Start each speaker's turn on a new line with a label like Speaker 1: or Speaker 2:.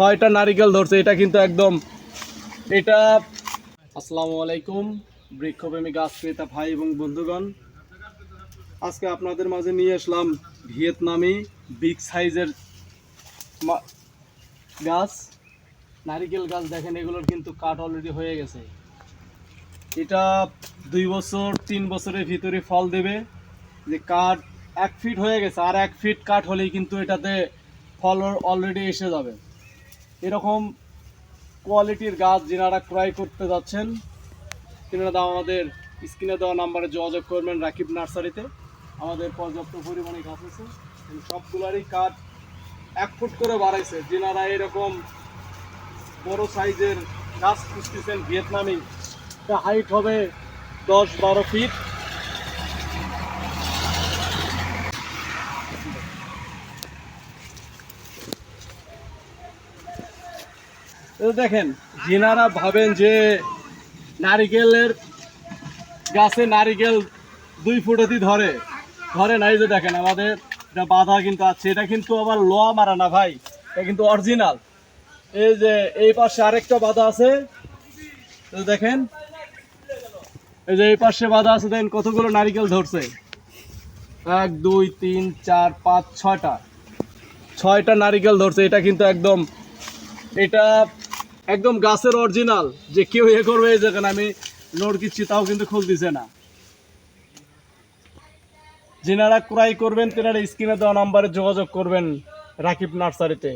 Speaker 1: ছয়টা নারিকেল ধরছে, এটা কিন্তু একদম, এটা আসসালামু আলাইকুম, বৃক্ষপ্রেমী গাছ ক্রেতা ভাই এবং বন্ধুগণ। আজকে আপনাদের মাঝে নিয়ে আসলাম ভিয়েতনামি বিগ সাইজের গাছ। নারিকেল গাছ দেখেন, এগুলোর কিন্তু কাঠ অলরেডি হয়ে গেছে। এটা দুই বছর, তিন বছরের ভিতরে ফল দেবে। যে কাঠ এক ফিট হয়ে গেছে, আর এক ফিট কাঠ হলেই কিন্তু এটাতে ফল অলরেডি এসে যাবে। এরকম কোয়ালিটির গাছ যিনারা ক্রয় করতে যাচ্ছেন, তিনারা আমাদের স্ক্রিনে দেওয়া নাম্বারে যোগাযোগ করবেন রাকিব নার্সারিতে। আমাদের পর্যাপ্ত পরিমাণে গাছ আছে সবগুলারই কাঠ এক ফুট করে বাড়াইছে। যেনারা এরকম বড় সাইজের গাছ খুঁজতেছেন ভিয়েতনামি হাইট হবে দশ বারো ফিট দেখেন, যিনারা ভাবেন যে নারিকেলের গাছে নারিকেল দুই ফুটতি ধরে ধরে নাই যে দেখেন আমাদের এটা বাধা কিন্তু আছে, এটা কিন্তু আবার লোয়া মারা না ভাই, এটা কিন্তু অরিজিনাল। এই যে এই পাশে আরেকটা বাধা আছে দেখেন, এই যে এই পাশে বাধা আছে, দেখেন কতগুলো নারিকেল ধরছে। এক, দুই, তিন, চার, পাঁচ, ছয়টা ছয়টা নারিকেল ধরছে, এটা কিন্তু একদম, এটা একদম গাছের অরিজিনাল যে কেউ ইয়ে করবে এই যেখানে আমি লোড দিচ্ছি, তাও কিন্তু খুলতেছে না। যেনারা ক্রয় করবেন, তেনারা স্ক্রিনে দেওয়া নাম্বারে যোগাযোগ করবেন রাকিব নার্সারিতে।